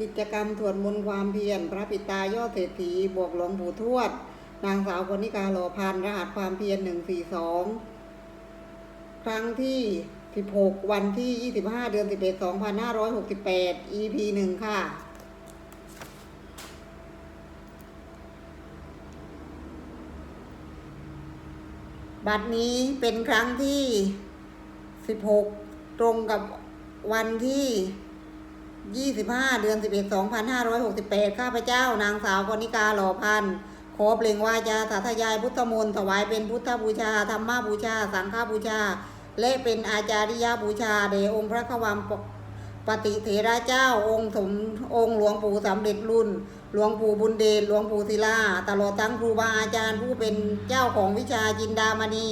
กิจกรรมสวดมนต์ความเพียรพระปิตายอดเศรษฐีบวกหลวงปู่ทวด นางสาวกนิกาโลพันรหัสความเพียรหนึ่งสี่สองครั้งที่สิบหกวันที่ยี่สิบห้าเดือนสิบเอ็ดสองพันห้าร้อยหกสิบแปด EP หนึ่งค่ะบัดนี้เป็นครั้งที่16ตรงกับวันที่ 25 เดือน 11 2568 ข้าพเจ้านางสาวกนิกาหล่อพันธ์ขอเปล่งวาจาสาธยายพุทธมนต์ถวายเป็นพุทธบูชาธรรมบูชา สังฆบูชา และเป็นอาจาริยบูชาแด่องค์พระขวัมปฏิเถระเจ้าองค์สมองค์หลวงปู่สำเร็จรุ่น หลวงปู่บุญเดชหลวงปู่ศิลาตลอดทั้งครูบาอาจารย์ผู้เป็นเจ้าของวิชาจินดามณี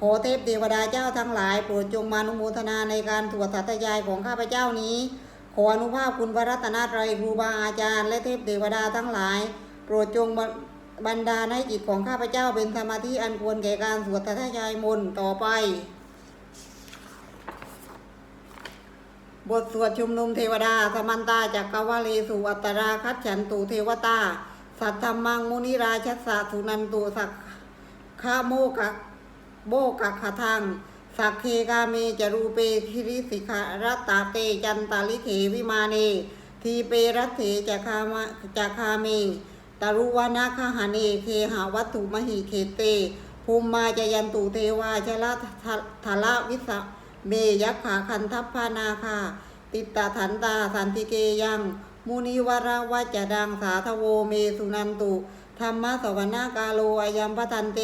ขอเทพเทวดาเจ้าทั้งหลายโปรดจงมานุโมทนาในการตรวจสัตยายของข้าพเจ้านี้ ออนุภาพคุณพระรัตนตรัยครูบาอาจารย์ และเทพเทวดาทั้งหลาย โปรดจงบันดาให้จิตของข้าพเจ้าเป็นสมาธิอันควรแก่การสวดสัตยายมนต์ต่อไป บทสวดชุมนุมเทวดา สมันตาจากกวาเลสุอัตตราคัจฉันตุเทวตา สัทธรรมังมุนิราชัสสะสุนันตุสักขะโมกะโบกะขะทัง สักเคกาเมจรูเปคิริสิขารตตาเตจันตาลิเขวิมาเน ทีเปรัตเถจะคามะจะคาเมตรุวานาคหาเนเคหาวัตถุมหิเคเต ภูมิมาจยันตุเทวาชละทะละวิสะเมยักขาคันทัพพานาคาติตตาถันตาสันติเกยังมุนิวราวัจดังสาทโวเมสุนันตุธรรมะสวนากาโลอายัมพทันเต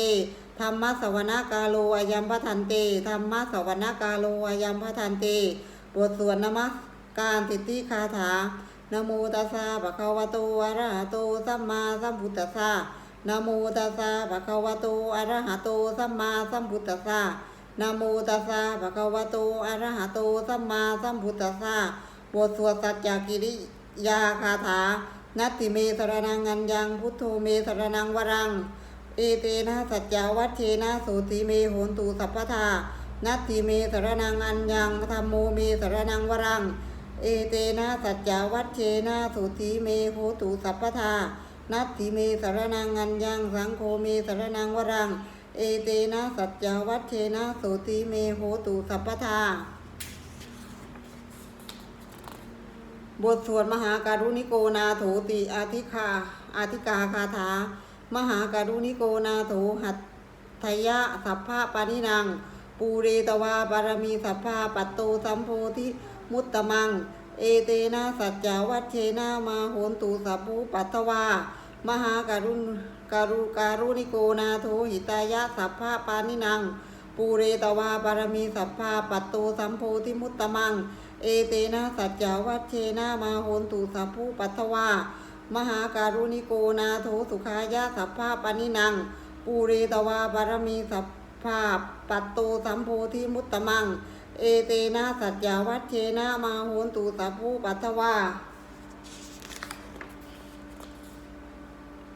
ธรรมะสวนากาโลอายัมพทันเตธรรมะสวนากาโลอายัมพทันเตบทสวดนมัสการสิทธิคาถานโมตัสสะภะคะวะโตอะระหะโตสัมมาสัมพุทธัสสะนโมตัสสะภะคะวะโตอะระหะโตสัมมาสัมพุทธัสสะนโมตัสสะภะคะวะโตอะระหะโตสัมมาสัมพุทธัสสะบทสวดสัจจกิริยาคาถานัตติเมสรนังอัญญังพุทโธเมสรนังวรัง เอเตนะสัจจาวัชเชนะโสติเมโหนตุสัพพทานัตติเมสรนังอัญญังธรรมโมเมสรนังวรัง เอเตนะสัจจาวัชเชนะโสติเมโหตุสัพพทานัตติเมสรนังอัญญังสังโฆเมสรนังวรัง เอเตนะสัจจาวัชเชนะโสติเมโหตุสัพพทาบทสวดมหาการุณิโกนาโถติอาทิคาอาทิกาคาถา มหาการุณิโกนาโถหัตถยะสัพพะปานินัง ปูเรตวาบารมีสัพพะปัตโตสัมโพธิมุตตมัง เอเตนะสัจจาวัชเชนะมาโหนตุสัพพุปัตตวามหาการุณการุการุณิโกนาโถหิตายะสัพพะปานินัง ปูเรตวาบารมีสัพพะปัตโตสัมโพธิมุตตมัง เอเตนะสัจจาวัชเชนะมาโหนตุสัพพุปัตถวา มหาการุณิโกนาโถสุขายะสัพพะปนินัง ปูเรตวาบารมีสัพพะปัตโตสัมโพธิมุตตมัง เอเตนะสัจจาวัชเชนะมาโหนตุสัพพุปัตถวา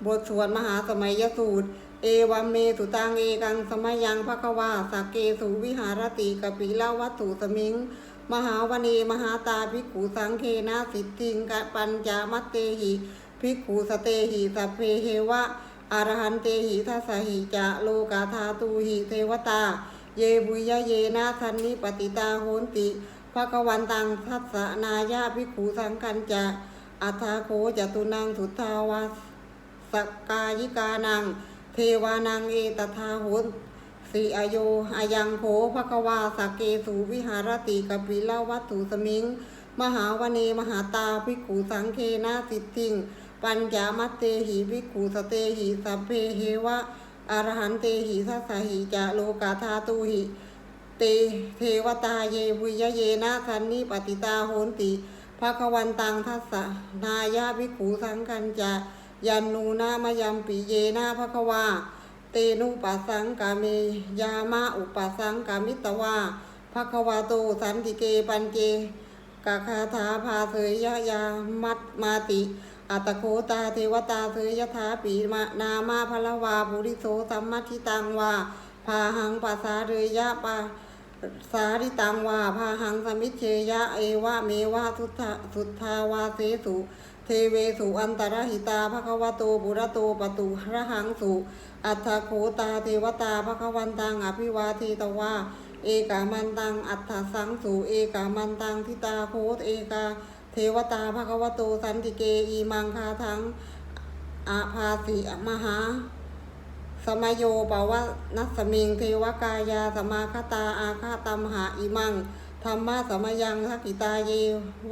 บทสวดมหาสมัยยสูตร เอวัมเมสุตังเอกังสมัยยังภควาสักเกสุวิหารติกปิลาวัตถุสมิง มหาวเนมหาตาภิกขุสังเคนะสิทธิงกะปัญจามัตเตหิ ภิกขุสเตหิสัพเพเหวะอรหันเตหิทัสหิจะโลกาธาตูหิเทวตา เยบุยยะเยนะทันนิปติตาโหนติภะควันตังทัสสนายาภิกขุสังคันจะอัฏฐาโคจตุนังสุทธาวาสกกายิกานัง เทวานังเอตทาโหนสีอโยอายังโขภะควาสกเกสูวิหารติกปิลาวัตถุสมิง มหาวเนมหาตาภิกขุสังเคนาสิทธิง ปัญจามัตเตหิภิกุสเตหิสัพเพเหวะอรหันเตหิทัสหิจะโลกาธาตุหิ เตเทวตาเยวุยเยนะคันนิปติตาโหนติภควันตังทัสสะนายาภิกขุสังกันจะยันนูนามยัมปิเยนาภควา เตนุปัสสังกาเมยามาอุปัสสังกามิตวาภควาโตสันติเกปันเจกาคาถาภาเสยยะยามัตมาติ อัตโคตาเทวตาเสยยถาปีมานามาพลวาบุริโสสัมมัทิตังวาพาหังปัสสาเรยยะปาสาริตังวาพาหังสมิเชยะเอวะเมวะสุทธาสุทธาวาเสสุ เทเวสุอันตรหิตาภควโตบุรโตปตุระหังสุอัฏฐโขตาเทวตาภควันตังอภิวาเทตวาเอกามันตังอัฏฐสังสุเอกามันตังทิตาโคตเอกา เทวตาภควโตสันติเกอีมังคาทังอาภาสิมหา สมโยปวะนัสมิง เทวกายาสมาคตาอาคาตัมหาอิมังธรรมะสมยังทักิตาเย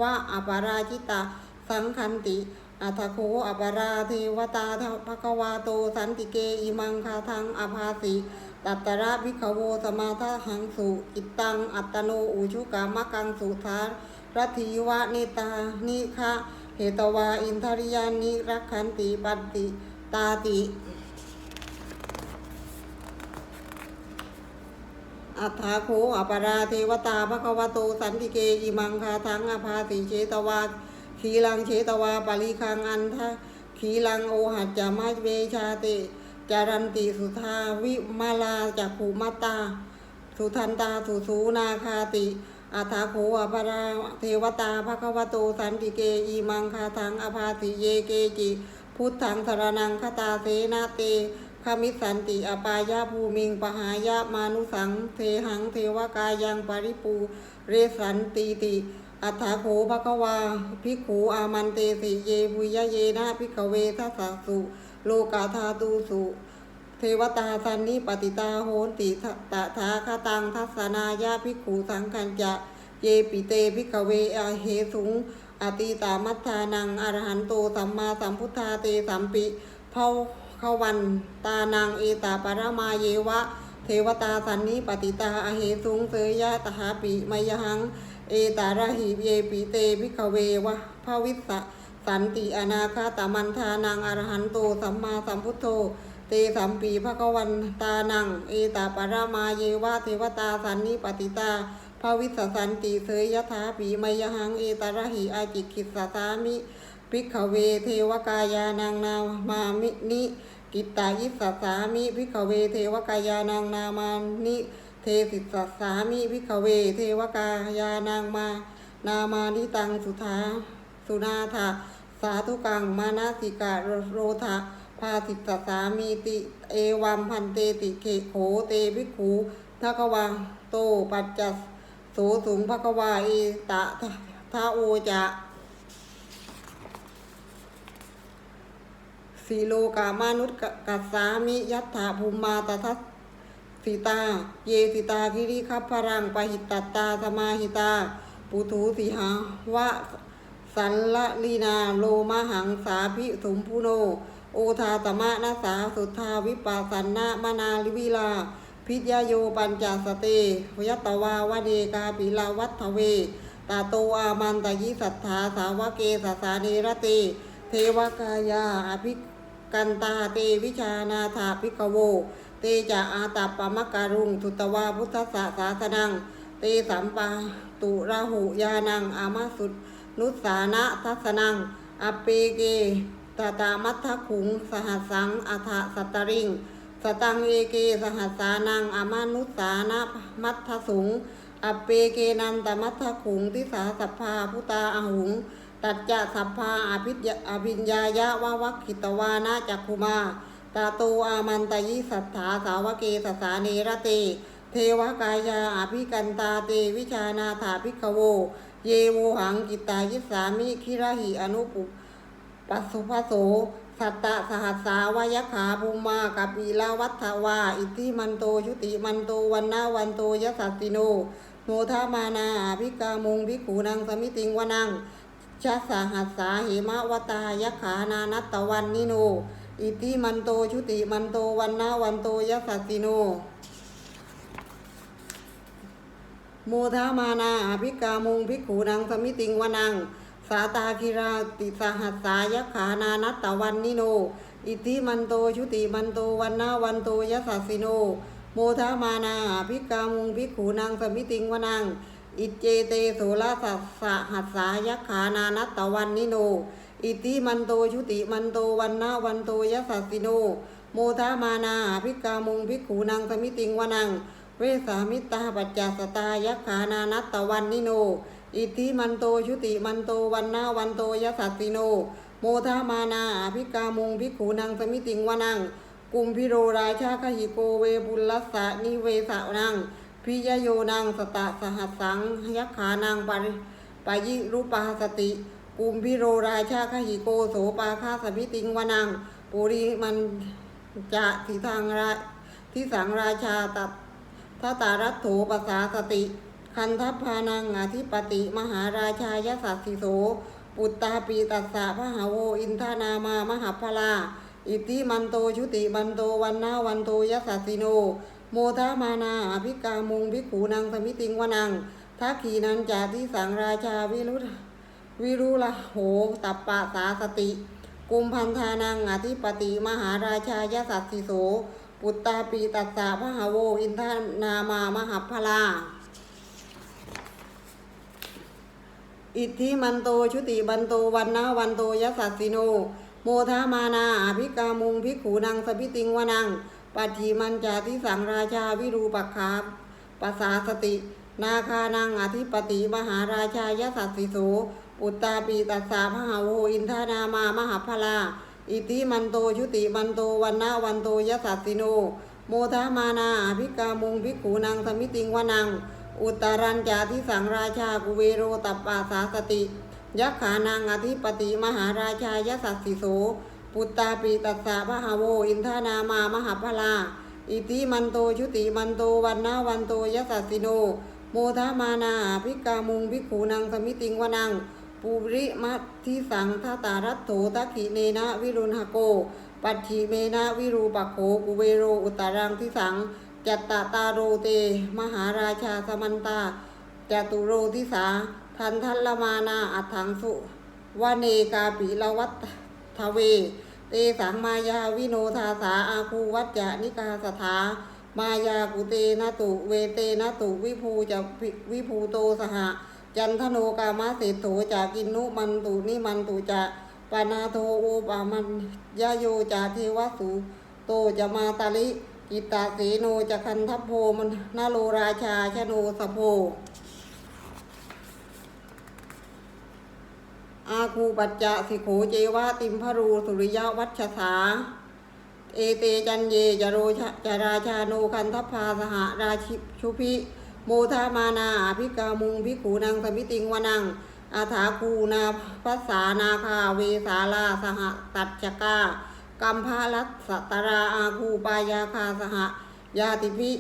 วะอปาราจิตาสังคันติอัทโคอปาราเทวตาภควาโตสันติเกอิมังคาทังอภาสิตัตตระวิขโวสมาทหังสุอิตังอัตโนอุชุกามกังสุทา รัติวะเนตานิคะเหตวาอินทริยานิรักขันติปัตติตาติอัฏฐาโคอปาราเทวตาภควโตสันติเกอิมังคาทังอภาสิเชตวาขีลังเชตวาปาริคังอันทะขีลังโอหัจจามาเวชาติจารันติสุธาวิมาลาจักขูมาตา สุทันตาสุสูนาคาติ อัฏฐาโคอปาราเทวตาภควโตสันติเกอิมังคาทังอภาสิเยเกจิพุทธังสรนังคตาเสนาเตขมิสันติอปายาภูมิงปหายามานุสังเทหังเทวกายังปริปูเรสันติติอัฏฐาโขภควาภิกขูอามันเตสิเยบุยเยนะภิกขเวทัสสะสุ โลกาธาตูสุ เทวตาสันนิปติตาโหติตะทาคตังทัศนายาภิกขูสังคัญจะเยปิเตภิกขเวอเหสุงอติตามัทานังอรหันโตสัมมาสัมพุทธาเตสัมปิเผาขวันตานังเอตาปรมาเยวะ เทวตาสันนิปติตาอเหสุงเสยยะตหาปิมยหัง เอตาระหิเยปิเตภิกขเววะภาวิสสะสันติอนาคาตมันทานังอรหันโตสัมมาสัมพุทโธ เตสัมปีภควันตานัง เอตาปรามาเยวะเทวตาสันนิปติตาภาวิสสันติเสยยถาปีมยหังเอตาระหิอาจิคิสสามิภิกขเวเทวกายานังนามามินิกิตตายิสสสามิภิกขเวเทวกายานังนามานิเทสิสสามิภิกขเวเทวกายานังมา นามานิตังสุธาสุนาถาสาธุกังมานาสิกาโรธา พาสิตสามีติเอวัมพันเตติเขโขเตภิกขูทะกวาโตปัจจัสโสสุงภควาเอตะทาโอจะสีโลกามานุษย์กัสสามิยัตถาภูมมาตทัสสิตา เยสิตาคิริคัพพรังปหิตตตาสมาหิตา ปุถุสิหาวะสันละลีนาโลมหังสาภิสุมพุโน ทาตมะนาสาสุทธาวิปัสสันนะมนาลิวิลา พิยโยปัญจสเตวยตวาวเดกาปิลาวัฒเวตาโตอามันตยิสัทธาสาวเกสสาเนรเต เทวกายาอภิกันตาเตวิชานาถาภิกโว เตจะอาตาปมะการุงสุตวาพุทธสสาสนัง เตสัมปาตุราหุยานังอามาสุดนุสานะทัสนังอเปเก ตตามัทธขุง สหัสังอัฏฐสัตริง สตังเอเกสหัสานังอามานุสานะมัทธสุง อเปเกนันตมัทธขุงทิสาสัพพาพุตาอาหุง ตัจจะสัพพาอภิญญาอภิญญายะวะวัคขิตวานะจักคุมาตาโตอามันตยิสัทธาสาวเกสสาเนรเต เทวกายาอภิกันตาเตวิชานาถาภิกขโว เยโวหังกิตายิสามิคิระหิอนุปุ ปัสสุภโส สัตตะสหัสสาวายขาภูมากับปีลาวัฏวาอิทิมันโตชุติมันโตวันนาวันโตยสัตติโน โมทามานาอภิกามุงภิกขูนังสมิติงวนังชัสาหัสสาหิมะวตายขานานัตตวันนิโนอิติมันโตชุติมันโตวันนาวันโตยสัสติโนโมทามานาอภิกามุงภิกขูนังสมิติงวนัง สาตาคิราติสหัสสายขานานัตตวันนิโน อิติมันโตชุติมันโตวันนาวันโตยสัสสิโน โมทามานาภิกามุงภิกขูนังสมิติงวนัง อิเจเตโสลาสัสสะหัสสายขานานัตตวันนิโน อิติมันโตชุติมันโตวันนาวันโตยสัสสิโน โมทามานาภิกามุงภิกขูนังสมิติงวนัง เวสามิตาปัจจสตายขานานัตตวันนิโน อิทธิมันโตชุติมันโตวันนาวันโตยสัสสิโน โมทามานาอภิกามุงภิกขูนังสมิติงวานัง กุมพิโรราชาคหิโกเวบุลัสสะนิเวสะนังพิยโยนังสตะสหัสสังยักขานังปริปายิรูปาสติกุมพิโรราชาคหิโกโสปาคาสมิติงวานังปุริมันจะทิทางราทิสังราชาตัดทัตตารัตโถปสาสติ คันทัพพานังอธิปติมหาราชายสัสสิโส ปุตตาปีตัสสะพหาโวอินทานามามหาพลา อิติมันโตชุติมันโตวันนาวันโตยสัสสิโน โมทามานาอภิกามุงภิกขูนังสมิติงวนังทักขีนันจาทิสังราชาวิรุวิรุละโหตัปปะสาสติ กุมพันธานังอธิปติมหาราชายสัสสิโส ปุตตาปีตัสสะพหาโวอินทานามามหาพลา อิทธิมันโตชุติบันโตวันนาวันโตยสัสสิโน โมทามานาอภิกามุงภิกขูนังสพิติงวนังปัจฉิมันจาทิสังราชาวิรูปักขาปสาสติ นาคานังอธิปติมหาราชายสัสสิโสอุตตาปีตัสสะพหาโวอินทานามามหาพลาอิทธิมันโตชุติมันโตวันนาวันโตยสัสสิโน โมทามานาอภิกามุงภิกขูนังสมิติงวนัง อุตรัญจาทิสังราชากุเวโรตัปปาสาสติยักขานังอธิปติมหาราชายสัสสิโส ปุตตาปีตัสสะพะหโว อินทานามามหาพลา อิติมันโตชุติมันโตวันนาวันโตยสัสสิโน โมทามานาภิกามุงภิกขูนังสมิติงวนังปุริมัทิสังทาตารัตโถทักขิเนนะวิรุณหโก ปัจฉิเมนะวิรูปักโขกุเวโรอุตารังทิสัง จัตตาตาโรเต มหาราชาสมันตาจตุโรทิสา ทันทัลมานาอัฏฐังสุวเนกาปิละวัตทเว เตสังมายาวิโนทาสาอาคูวัจจนิกาสถามายากุเตนะตุเวเตนะตุวิภูจะวิภูโตสหจันทโนกามาเศรษโถจากินนุมันตุนิมันตุจะปานาโทโอปามันยโยจาเทวสุโตจะมาตาลิ กิตตาเสโนจะคันทัพโพมนาโลราชาชโนสโพอาคูปัจจะสิโขเจวะติมพรูสุริยวัชสา เอเตจันเยจโรชจราชาโนคันทัพพาสหราชิชุพิโมทามานาอภิกามุงภิขูนังสมิติงวนัง อาถาคูนาพัสสานาคาเวสาลาสหตัจจกา กัมพาลัสสตราอาคูปายาคาสหยาติพิ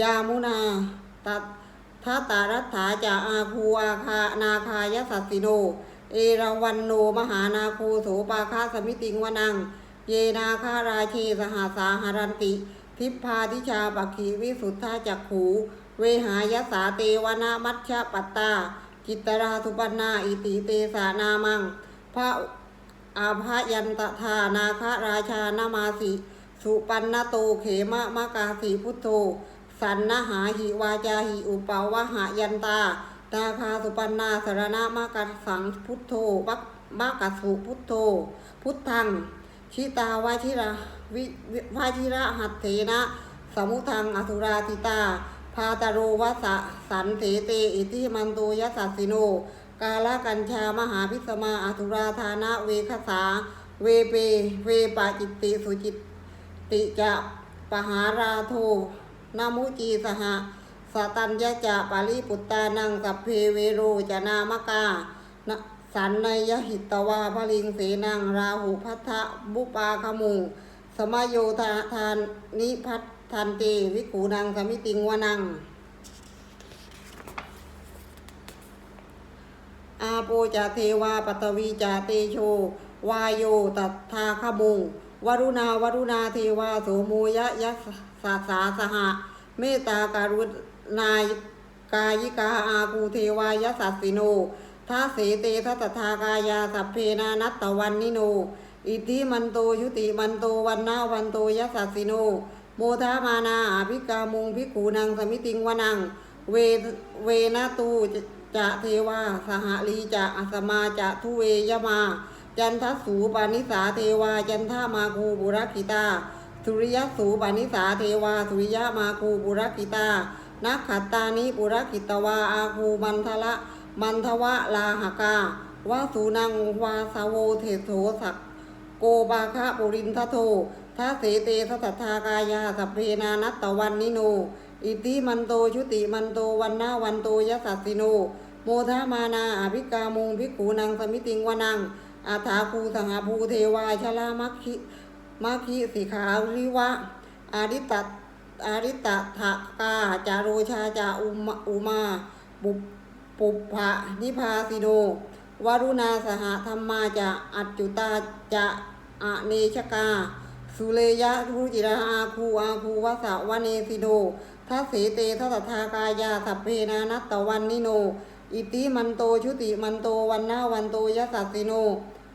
ยามุนาตัทัตตารัตถาจาอาคูอาคานาคายสัสสิโน เอราวันโนมหานาโคโสปาคาสมิติงวนัง เยนาคาราเชสหาสาหารันติ ทิพพาทิชาปักขีวิสุทธาจักขูเวหายสาเตวนามัชชะปัตตา จิตตราสุปันนาอิติเตสานามังพระ อาภายันตทานาคราชานามาสิ สุปันนโตเขมะมะกาสีพุทโธ สันนหาหิวาจาหิอุปาวะหายันตานาคาสุปันนาสรณะมะกัสสังพุทโธปักมะกัสสุพุทโธ พุทธัง ชิตาวาชิระวิวาชิระหัตเถนะ สมุทังอสุราติตา พาตโรวัสะสันเถเต อิทิมันโตยัสสสิโน กาลกัญชามหาพิสมาอสุราธานะเวคสา เวเป เวปาจิตติสุจิตติจะปหาราโทนามุจีสหะสตัญญจะปาลิปุตตานังสัพเพเวโรจนามกาสันนยหิตวาพลิงเสนังราหุพัทธบุปาคมุสมโยธาทานนิพัททันเตวิขูนังสมิติงวนัง อาโปจาเทวาปัตตวีจาเตโช วายโยตัทธาคมุงวรุณาวรุณาเทวาโสโมยะยัสสาสาสหะ เมตตาการุณายกายิกาอาคูเทวายสัสสิโนทาเสเตทัตถากายาสัพเพนานัตตวันนิโน อิทธิมันโตยุติมันโตวันนาวันโตยสัสสิโน โมทามานาอภิกามุงภิกูนังสมิติงวนัง เวเวนาตู จะเทวา สหลีจะอัสมาจะทุเวยมา จันทสูปานิสาเทวา จันทามาคูบุรักิตา สุริยสูปานิสาเทวา สุริยมาคูบุรักิตา นักขัตตานิปุรกิตวาอาคูมันทละ มันทวะลาหกาวาสูนังวาสาโวเทโสสักโกบาคะปุรินทโททัเสเตทัตถากายาสัพเพนานัตตวันนิโน อิติมันโตชุติมันโตวันนาวันโตยสัสสิโน โมทามานาอภิกามุงภิกูนังสมิติงวนังอาถาคูสังหภูเทวาชลามัคคิมัคคิสิขาริวะ อาริตตอาริตตถกาจาโรชาจาอุมอุมาบุปปุพพะนิพาสิโนวารุณาสหธรรมาจะอัจจุตาจะอเนชกา สุเลยะทุจิราอาคูอาคูวสะวเนสิโด ทัสเสเตทัสทากายาสัพเพนานัตตวันนิโน อิติมันโตชุติมันโตวันนาวันโตยะสัสสิโน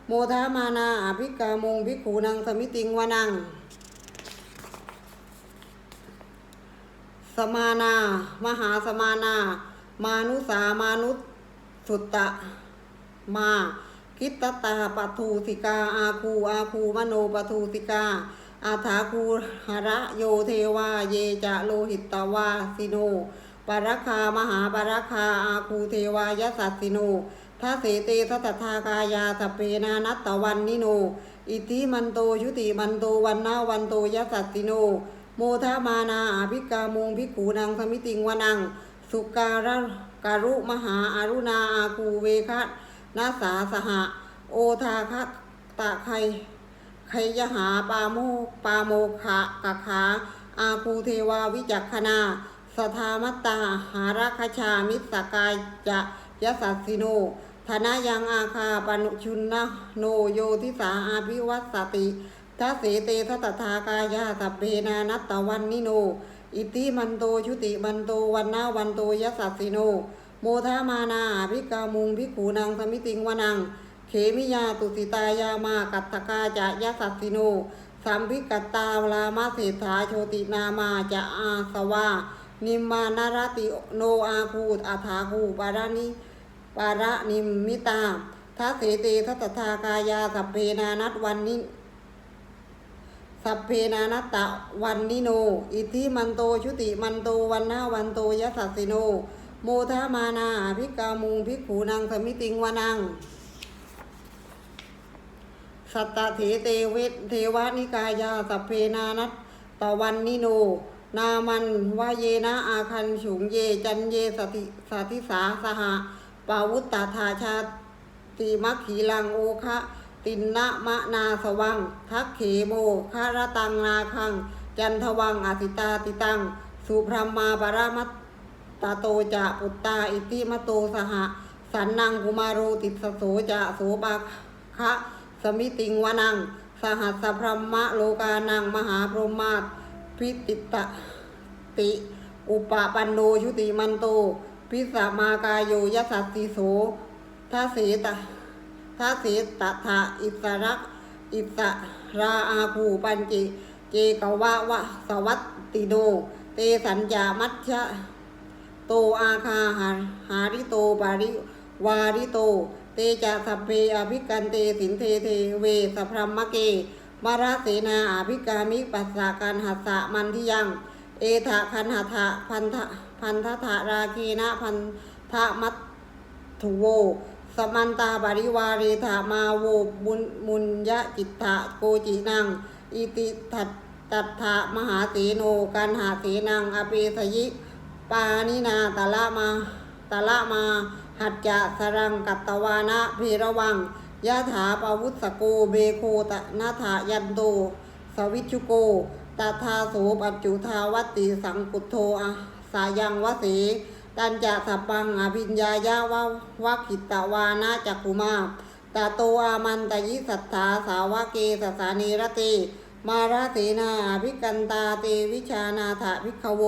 โมทามานาอภิกามงภิกขูนังสมิติงวนัง สมานา มหาสมานา มานุสามานุสุตตะมาคิตตตาปทูสิกาอาคูอาคูมโนปทูสิกา อาถาคูหระโยเทวา เยจะโลหิตตวาสิโนปรคามหาปรคาอาคูเทวายสัสสิโนทัเสเตทัตถากายาสเพนานัตตวันนิโน อิทิมันโตชุติมันโตวันนาวันโตยสัสสิโน โมทามานาอาภิกามุงภิกขูนังสมิติงวนัง สุการะการุมหาอารุณาอาคูเวคะนาสาสหะ โอทาคะตะไค ไคยหาปาโมปาโมขะกะขาอาคูเทวาวิจักขณาสทามัตตาหาราคชามิสกายจะยสัสสิโนธนายังอาคาปนุชุนนะโนโยทิสาอาภิวัสสติทัสเสเตทัตถากายาสัพเพนานัตตวันนิโน อิติมันโตชุติมันโตวันนาวันโตยสัสสิโน โมทามานาภิกามุงภิกขูนังสมิติงวนัง มิยาตุสิตายามากัตถกาจะยสัสสิโนสัมภิกตาวลามาเศรษฐาโชตินามาจะอาสวานิมมานารติโนอาคูตอาถาคูปารานิปาระนิมมิตาทัสเสเตทัตถากายาสัพเพนานัตวันนิสัพเพนานัตตะวันนิโน อิทธิมันโตชุติมันโตวันนาวันโตยะสัสสิโน โมทามานาภิกามุงภิกขูนังสมิติงวนัง สัตตเถเตเวทเทวานิกายาสัพเพนานัตตวันนิโน นามันวาเยนะอาคันฉุงเยจันเยสติสาธิสาสหะปาวุตตาธาชาติมัคขีลังโอคะตินนะมะนาสวัง ทักเขโมคารตังนาคัง จันทวังอาสิตาติตัง สุพรหมาปรามัตตาโตจะปุตตาอิติมโตสหะ สันนังกุมารโรติสโสจะโสปาคะ มิติงวนัง สหัสพรหมะโลกานัง มหาพรหมาพิติตะติ อุปปันโนชุติมันโต พิสมากายโยยสัสสิโสทัสเสตทัสเสตถาอิสระอิสราอาภูปัญจิ เจกวะวะสวัตติโน เตสัญญามัชชะโตอาคาหาหาริโตปาริวาริโต เตจะสัพเพอภิกันเตสินเทเทเวสพรหมเกมาราเสนาอภิกามิปัสสาการหัสสะมันทิยัง เอถะคันหะทะพันธะพันธะทะราคีนะพันธะมัตถุโว สมันตาบริวาเรธามาโวบุญมุญยะจิตตะโกจินัง อิติทัตตัทะมหาเสโนกันหาเสนังอเปสยิ ปานินาตะละมา ตะละมา หัจจะสรังกัตตวานะเพระวังยะถาปวุสโกเบโคตะนาถายันโตสวิชุโกตถาโสปัจจุทาวติสังกุโทอะสายังวสีตันจะสัปังอภิญญายาวะวะขิตวานะจักขุมาตาโตอามันตยิสัทธาสาวะเกสสานีรติมาราเสนาภิกันตาเตวิชานาถาภิกขโว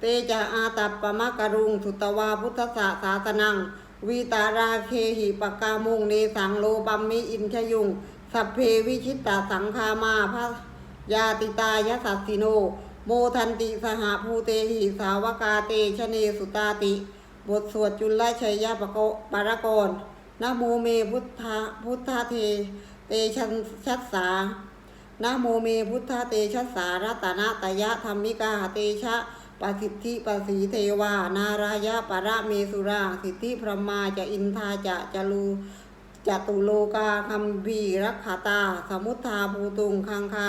เตจะอาตัปปมะกรุงสุตวาพุทธศาสาสนัง วีตาราเคหิปกามุงเนสังโลปัมมิอินชยุง สัพเพวิชิตตสังคามาพระยาติตายสัสสิโน โมทันติสหภูเตหิสาวกาเตชเนสุตาติ บทสวดจุลชัยยะปะโกปารกรนะโมเมพุทธะพุทธเท เตชันชัสสานะโมเมพุทธเตชะสารัตนะตยะธรรมิกาเตชะ ปสิทธิปสีเทวา นารายะปะระเมสุรา สิทธิพรหมาจะอินทาจะจลูจตุโลกาคัมบีรักขาตา สมุทธาภูตุงคังคา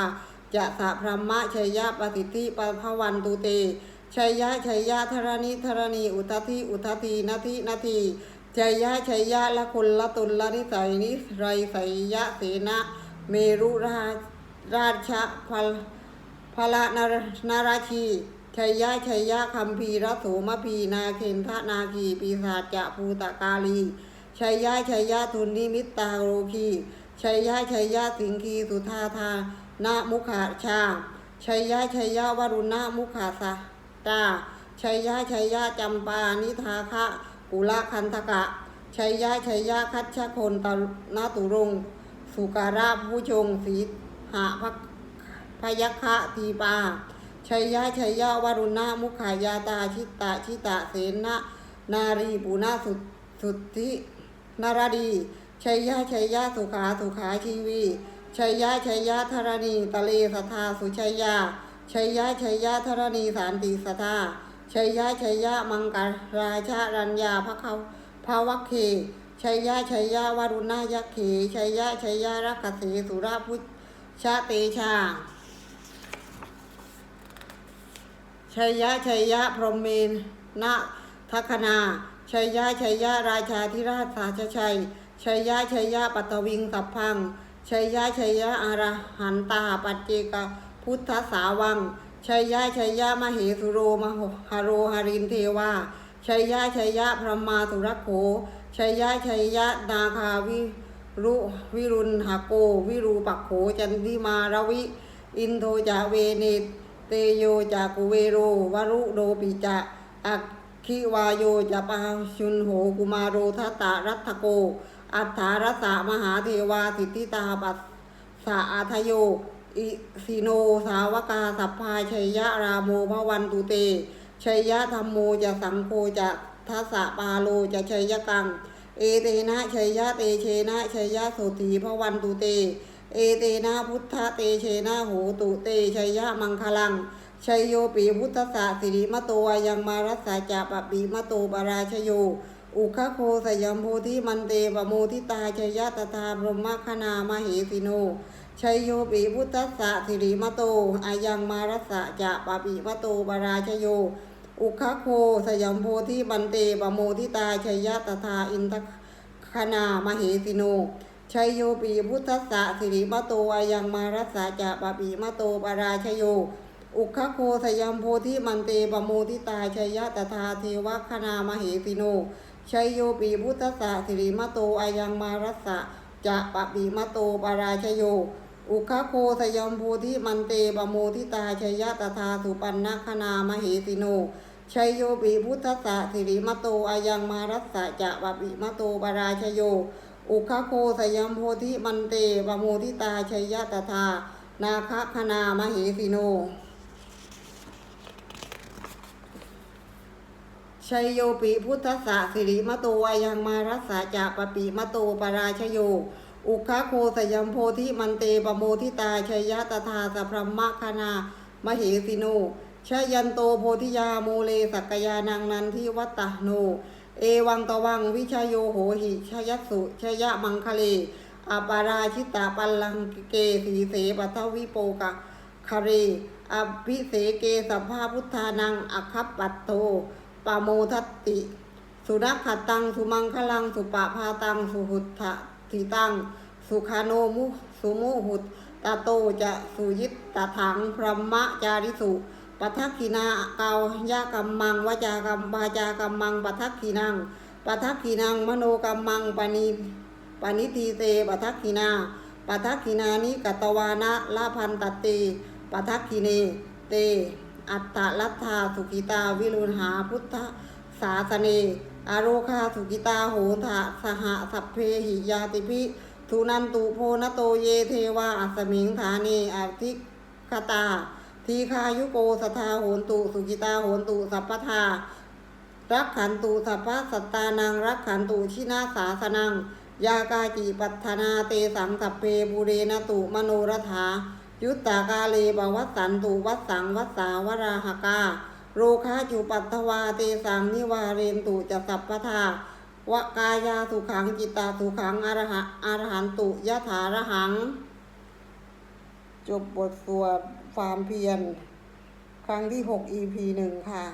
จะสะพรมะชัยยะปสิทธิปภวันตุเตชัยยะชัยยะธรณีธรณีอุทธิอุทธินาทินาทีชัยยะชัยยะละคนละตุลละนิสัยนิไรไสยะเสนะเมรุราราชพลพลนารนาราชี ชัยยะชัยยะคัมภีรโสมพีนาเคนทะนาคีปีศาจจะภูตะกาลีชัยยะชัยยะทุนนิมิตตาโรคีชัยยะชัยยะสิงคีสุธาธานามุขาชาชัยยะชัยยะวรุณะมุขาสาตาชัยยะชัยยะจำปานิทาคะกุลคันธกะชัยยะชัยยะคัชชะคนตนาตุรงสุการะผู้ชงสีหะพะพยัคฆะทีปา ชัยยะชัยยะวรุณะมุขายาตาชิตะชิตะเสนะนารีปุณะสุสุทธินารดีชัยยะชัยยะสุขาสุขาชีวีชัยยะชัยยะธรณีตะเลสทาสุชัยยาชัยยะชัยยะธรณีสานติสทาชัยยะชัยยะมังกราชารัญญาพระเขาภาวัคเคชัยยะชัยยะวรุณายักเขชัยยะชัยยะรักเสสุราพุชชาเตชา ชัยยะชัยยะพรหมเมนนะทัคณาชัยยะชัยยะราชาธิราชสาชชัยชัยยะชัยยะปัตวิงสัพพังชัยยะชัยยะอารหันตาปัจเจกพุทธสาวังชัยยะชัยยะมเหสุโรมหหโรหรินเทวาชัยยะชัยยะพระมาสุรโขชัยยะชัยยะนาคาวิรุวิรุณหโก วิรูปักโขจันทิมารวิ อินโทจาเวเน เตโยจากุเวโรวรุโดปิจะอักขิวาโยจะปาชุนโหกุมารโรทัตตารัตโก อัฏฐารสะมหาเทวาสิทธิตาปัสสะอาทโยอิสิโนสาวกาสัพพาชัยยะรามโมพวันตุเตชัยยะธรรมโมจะสังโฆจะทัสสะปาโลจะชัยยะกัง เอเตนะชัยยะเตเชนะชัยยะโสตีพวันตุเต เอเตนะพุทธเตเชนะโหตุเตชัยยะมังคลังชัยโยปีพุทธสสะสิริมโตวายังมารัสสะจะปปีมโตปราชโย อุคโคสยมโพธิมันเตปโมทิตาชัยยะตถาพรมคณามเหสิโนชัยโยปีพุทธสสะสิริมโตอายังมารัสสะจะปปีมโตปราชโย อุคโคสยมโพธิบันเตปโมทิตาชัยยะตถาอินทคณามเหสิโน ชัยโยปีพุทธสสะสิริมโตอายังมารัสสะจะปะปีมโตปราชโย อุคโคสยัมโพธิมันเตปโมทิตาชัยยะตถาเทวคณามเหสิโนชัยโยปีพุทธสสะสิริมโตอายังมารัสสะจะปะปีมโตปราชโย อุคโคสยัมโพธิมันเตปโมทิตาชัยยะตถาสุปันนคณามเหสิโนชัยโยปีพุทธสสะสิริมโตอายังมารัสสะจะปะปิมโตปราชโย อุคโคสยมโพธิมันเตปโมทิตาชัยยะตถานาคคณามเหสิโน ชัยโยปิพุทธสะสิริมโตอายังมารัสสะจะปปิมโตปราชโย อุคโคสยมโพธิมันเตปโมทิตาชัยยะตถาสัพพรหมคณามเหสิโนชยันโตโพธิยาโมเลสักยานังนันทิวัตตโน เอวังตวังวิชยโยโหหิชยสุชยะมังคะเลอปาราชิตาปัลลังเกสีเสปัทวิโปกะคาเรอภิเสเกสัพพาพุทธานังอคัปปัตโตปโมทัตติ สุรักขตัง สุมังคลัง สุปะพาตัง สุหุตถะทิตัง สุคานมุสุมุหุตตาโตจะสุยิตตถังพรหมจาริสุ ปัทักขินาเกายากัมมังวจากัมบาจากัมมังปัทักขินังปัทักขินังมโนกัมมังปณิปณิทีเตปัทักขินาปัทักขินานิกตวานะละพันตตเตปัทักขิเนเต อัตตะลัทธาสุกิตาวิรุณหาพุทธสาสเนอโรคาสุกิตาโหทะสหสัพเพหิยาติพิทุนันตุโพนโตเยเทวาอัสมิงฐานีอาทิคตา ทีคายุโกสทาโหนตุสุกิตาโหนตุสัพพทารักขันตุสัพพะสัตตานังรักขันตุชินาสาสนัง ยากาจิปัฏนาเตสังสัพเพบุเรนตุมโนรถา ยุตตากาเลบวัสสันตุวัสสังวัสาวราหกา โรคาจุปัตวาเตสังนิวาเรนตุจะสัพพทาวกายาสุขังจิตตาสุขังอรหะอรหันตุยะถารหัง จบบทสวด ความเพียร ครั้งที่ 6 EP หนึ่งค่ะ